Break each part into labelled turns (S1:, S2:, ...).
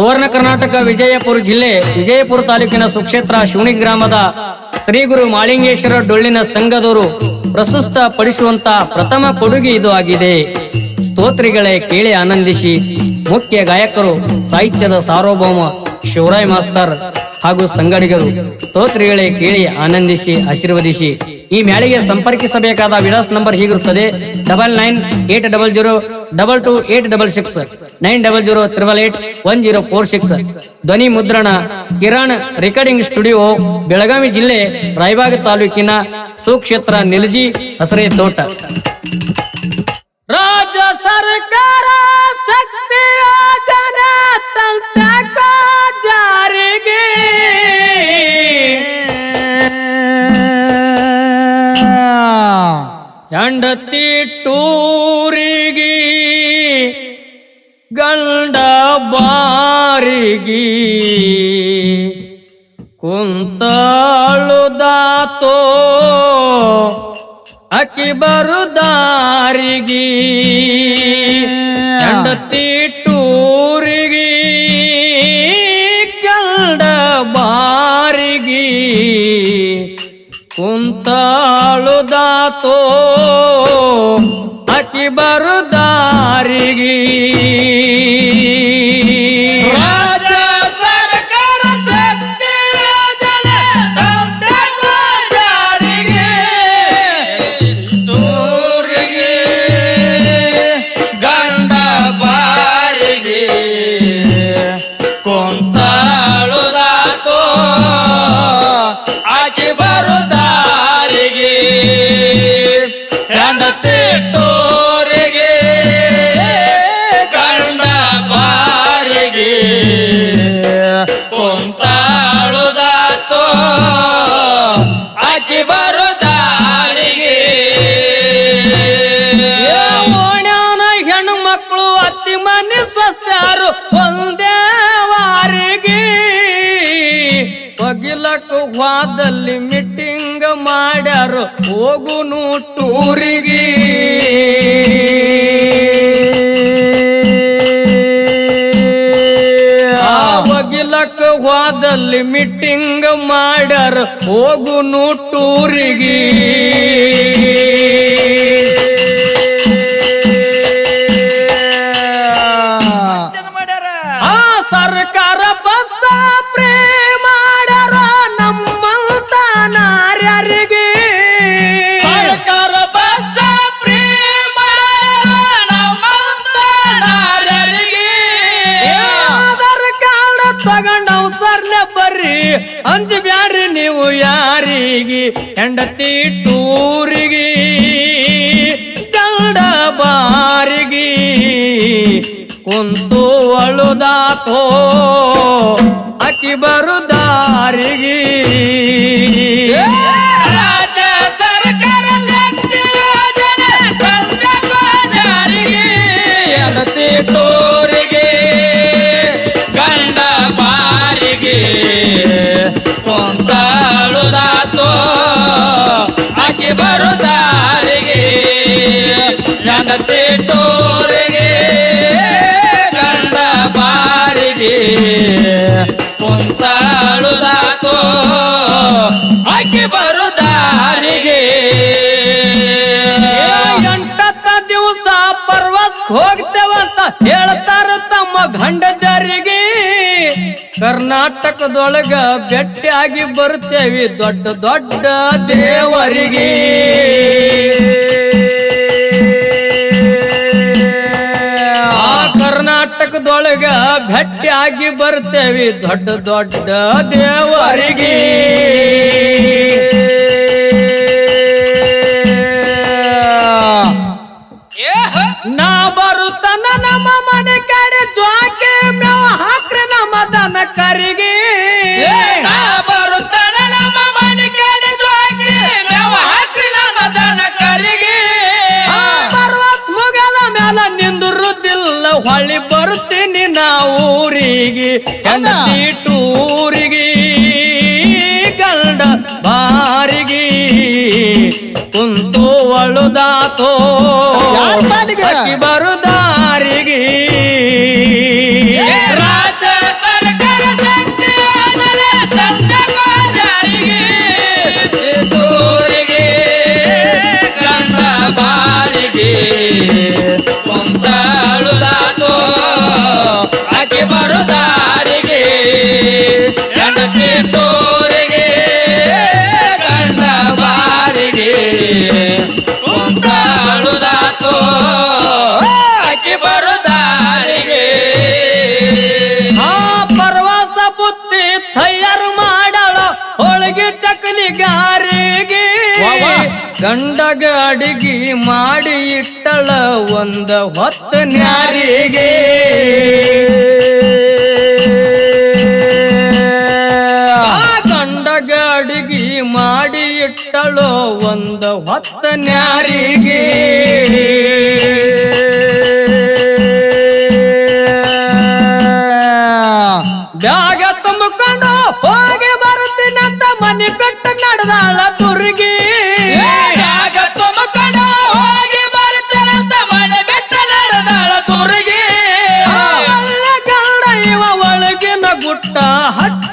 S1: ಸುವರ್ಣ ಕರ್ನಾಟಕ ವಿಜಯಪುರ ಜಿಲ್ಲೆ ವಿಜಯಪುರ ತಾಲೂಕಿನ ಸುಕ್ಷೇತ್ರ ಶಿವಣಿ ಗ್ರಾಮದ ಶ್ರೀ ಗುರು ಮಾಳಿಂಗೇಶ್ವರ ಡೊಳ್ಳಿನ ಸಂಘದವರು ಪ್ರಸ್ತುತ ಪಡಿಸುವಂತ ಪ್ರಥಮ ಕೊಡುಗೆ ಇದು ಆಗಿದೆ. ಸ್ತೋತ್ರಿಗಳೇ ಕೇಳಿ ಆನಂದಿಸಿ. ಮುಖ್ಯ ಗಾಯಕರು, ಸಾಹಿತ್ಯದ ಸಾರ್ವಭೌಮ, ಶಿವರಾಯ್ ಮಾಸ್ತರ್ ಹಾಗೂ ಸಂಗಡಿಗರು, ಸ್ತೋತ್ರಿಗಳೇ ಕೇಳಿ ಆನಂದಿಸಿ, ಆಶೀರ್ವದಿಸಿ. ಈ ಮ್ಯಾಳಿಗೆ ಸಂಪರ್ಕಿಸಬೇಕಾದ ವಿಳಾಸ ನಂಬರ್ ಹೀಗಿರುತ್ತದೆ. Double nine eight double zero double two eight double six. Nine double zero triple eight one zero four six. ಧ್ವನಿ ಮುದ್ರಣ, ಕಿರಣ್ ರೆಕಾರ್ಡಿಂಗ್ ಸ್ಟುಡಿಯೋ, ಬೆಳಗಾವಿ ಜಿಲ್ಲೆ ರಾಯಬಾಗ ತಾಲೂಕಿನ ಸುಕ್ಷೇತ್ರ ನಿಲಜಿ, ಹಸರೇ ತೋಟ. ರಾಜ್ಯ ಸರ್ಕಾರ! ಕುಂತಳುದಾತೋ ಅಕ್ಕಿ ಬರುದಾರಿಗೆ ಹೆಂಡತಿ ಟೂರಿಗಿ ಕಂಡ ಬಾರಿಗಿ. ಕುಂತಾಳುದಾತೋ ಅಕ್ಕಿ ಬರುದಾರಿಗೆ.
S2: ರಾಜ್ಯ ಕೊಂತಾಳುದಾತೋ ಆಕೆ ಬರುದಾರಿಗೆ ಹೆಂಡತಿ ಟೋರಿಗೆ ಗಂಡ ಬಾರಿಗೆ ಕೊಂತಾಳುದಾತೋ ಆಕೆ ಬರುದಾರಿಗೆ
S1: ಓಣ್ಯಾನ ಹೆಣ್ಣು ಮಕ್ಕಳು ಅತಿ ಮನೆ ಸ್ವಸ್ಥರು ಒಂದೇ ಹೋದಲ್ಲಿ ಮೀಟಿಂಗ್ ಮಾಡ್ಯಾರು. ಹೋಗುನು
S2: ಟೂರಿಗೆ.
S1: ಆ ಒಗಿಲಕ್ಕ ಹೋದಲ್ಲಿ ಮೀಟಿಂಗ್ ಮಾಡ್ಯಾರ. ಹೋಗುನು ಟೂರಿಗೆ. ಅಳುದಾತೋ ಅಕ್ಕಿ
S2: ಬರು ದಾರಿಗಿ ಟೂರಿಗೆ ಗಂಡ ಬಾರಿಗೆ ಕೊಂತಾಳುದಾತೋ ಆಕೆ ಬರುದಾರಿಗೆ.
S1: ಎಂಟತ್ತ ಗಂಡದರಿಗೆ ಕರ್ನಾಟಕದೊಳಗ ಭೆಟ್ಟಿಯಾಗಿ ಬರ್ತೇವಿ ದೊಡ್ಡ ದೊಡ್ಡ ದೇವರಿಗೆ. ಭೇಟಿಯಾಗಿ ಬರ್ತೇವಿ ದೊಡ್ಡ ದೊಡ್ಡ ದೇವರಿಗೆ. ನಾ ಬರುತ್ತನ ನಮ್ಮ ಮನೆ ಕಡೆ ಜ್ವಾಕೆ ಮೇವ ಹಾಕ್ರೆ ನಮ್ಮ ದನ ಕರಿಗೆ. ಟೂರಿಗೆ ಗಂಡ ಬಾರಿಗೆ ಕುಂತು ಅಳುದಾತೋ
S2: ಯಾರ್
S1: ಗಂಡಗ ಅಡಿಗೆ ಮಾಡಿ ಇಟ್ಟಳ ಒಂದ ಹೊತ್ತ ನ್ಯಾರಿಗೆ. ಗಂಡಗ ಅಡಿಗೆ ಮಾಡಿ ಇಟ್ಟಳು ಒಂದ ಹೊತ್ತ ನ್ಯಾರಿಗೆ.
S2: ಯಾರಿಗೆ
S1: ಬ್ಯಾಗ ತುಂಬಿಕೊಂಡು ಹೋಗಿ ಬರುತ್ತೀನಂತ ಮನೆ ಬಿಟ್ಟು ನಡೆದಾಳ ತುರ್ಗಿ.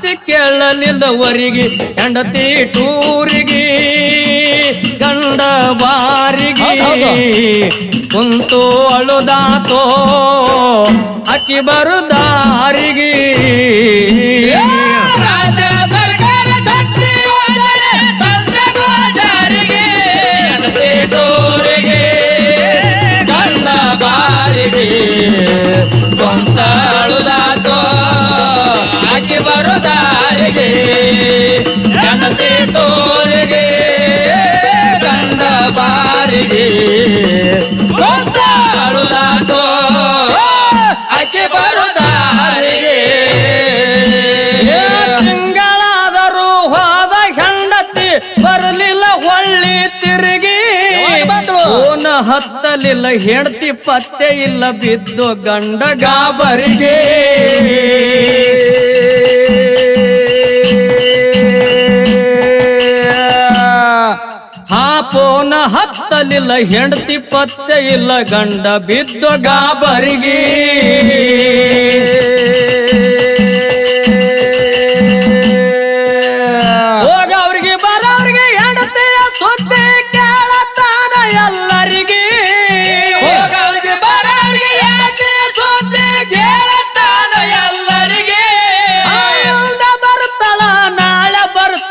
S1: ಹಚ್ಚಿ ಕೇಳಲಿಲ್ಲವರಿಗೆ ಹೆಂಡತಿ ಟೂರಿಗೆ ಗಂಡ ಬಾರಿಗೆ. ಕುಂತು ಅಳುದಾತೋ ಅಕ್ಕಿ ಬರುದಾರಿಗೆ. ಬರಲಿಲ್ಲ ಹೊಳ್ಳಿ ತಿರುಗಿ. ಓನ ಹತ್ತಲಿಲ್ಲ ಹೆಂಡತಿ ಪತ್ತೆ ಇಲ್ಲ ಬಿದ್ದು ಗಂಡ
S2: ಗಾಬರಿಗೆ.
S1: ಹಾ ಪೋನ ಹತ್ತಲಿಲ್ಲ ಹೆಂಡತಿ ಪತ್ತೆ ಇಲ್ಲ ಗಂಡ ಬಿದ್ದು
S2: ಗಾಬರಿಗೆ.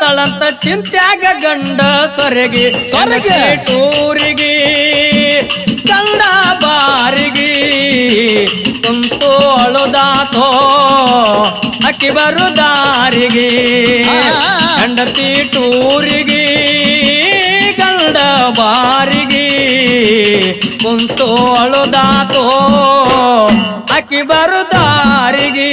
S1: ಬರ್ತಾಳಂತ ಚಿಂತ್ಯಾಗ ಗಂಡ ಸೊರಗಿ
S2: ಸೊರಗಿ.
S1: ಟೂರಿಗೆ ಗಂಡ ಬಾರಿಗೆ. ಕುಂತು ಅಳುದಾತೋ ಅಕ್ಕಿ ಬರುದಾರಿಗೆ.
S2: ದಾರಿಗೆ
S1: ಗಂಡತಿ ಟೂರಿಗೆ ಗಂಡ ಬಾರಿಗೆ. ಕುಂತು ಅಳುದಾತೋ ಅಕ್ಕಿ ಬರುದಾರಿಗೆ.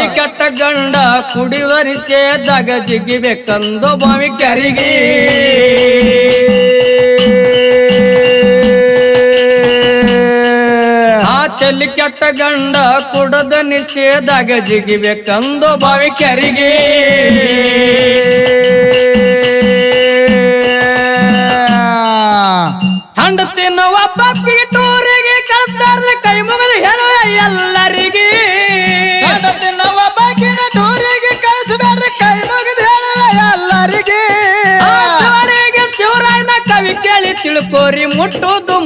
S2: ಹಂಗಾಗೋದು.
S1: ಕೆಟ್ಟ ಗಂಡ ಕುಡಿವರಿಸೇದಾಗ ಜಿಗಿಬೇಕಂದು ಬಾವಿ
S2: ಕೆರಿಗೆ
S1: ಆ ತೆಲ್ಲಿ ಕೆಟ್ಟ ಗಂಡ ಕುಡದ ನಿಷೇದಾಗ ಜಿಗಿಬೇಕಂದು ಬಾವಿ
S2: ಕರಿಗೆ
S1: ಹಂಡ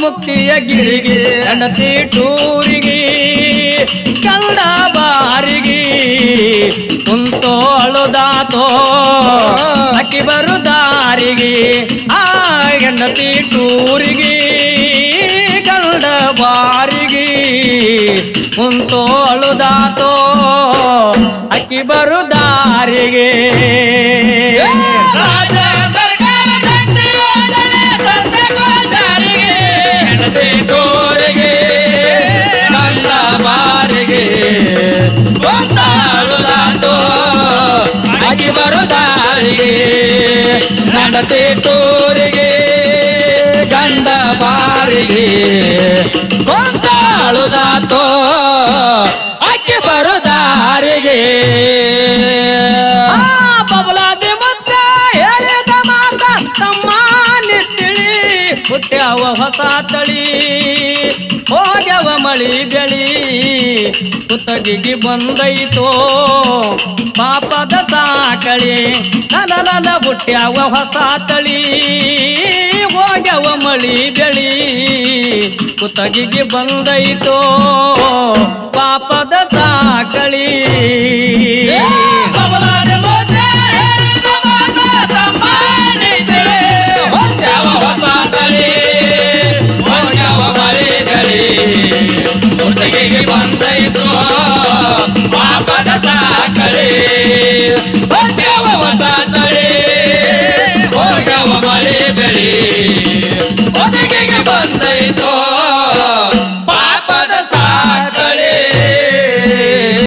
S1: ಮುಕ್ತಿಯ ಗಿರಿಗೆ ಅಣತಿ ಟೂರಿಗೆ ಕಂಡ ಬಾರಿಗೆ ಕುಂತೋ ಅಳುದಾತೋ ಅಕ್ಕಿ ಬರುದಾರಿಗೆ, ಆ ಹೆಂಡತಿ ಟೂರಿಗೆ ಗಂಡ ಬಾರಿಗೆ ಕುಂತೋ ಅಳುದಾತೋ ಅಕ್ಕಿ ಬರುದಾರಿಗೆ.
S2: ರಾಜ! ಹೆಂಡತಿ ತೋರಿಗೆ, ಗಂಡ ಬಾರಿಗೆ. ಕೊಂತಾಳುದಾತೋ ಅಕ್ಕಿ ಬರುದಾರಿಗೆ.
S1: ಬಬಲಾದಿ ಮುತ್ತ ಹೇಳಿದ ಮಾತ ತಮ್ಮ ನಿತ್ತಿಳಿ ಹುಟ್ಟ್ಯಾವ ಹೊಸ ತಳಿ
S2: ಮಳಿ ಬೆಳಿ. ಕುತ್ತಗಿಗೆ ಬಂದೈತೋ. ಪಾಪದ ಸಾಕಳಿ ನನ್ನ ಹುಟ್ಟ್ಯಾವ ಹೊಸ ತಳಿ. ಹೋಗ್ಯಾವ ಮಳಿ ಬೆಳಿ, ಕುತ್ತಗಿಗೆ ಬಂದೈತೋ. ಪಾಪದ ಸಾಕಳಿ.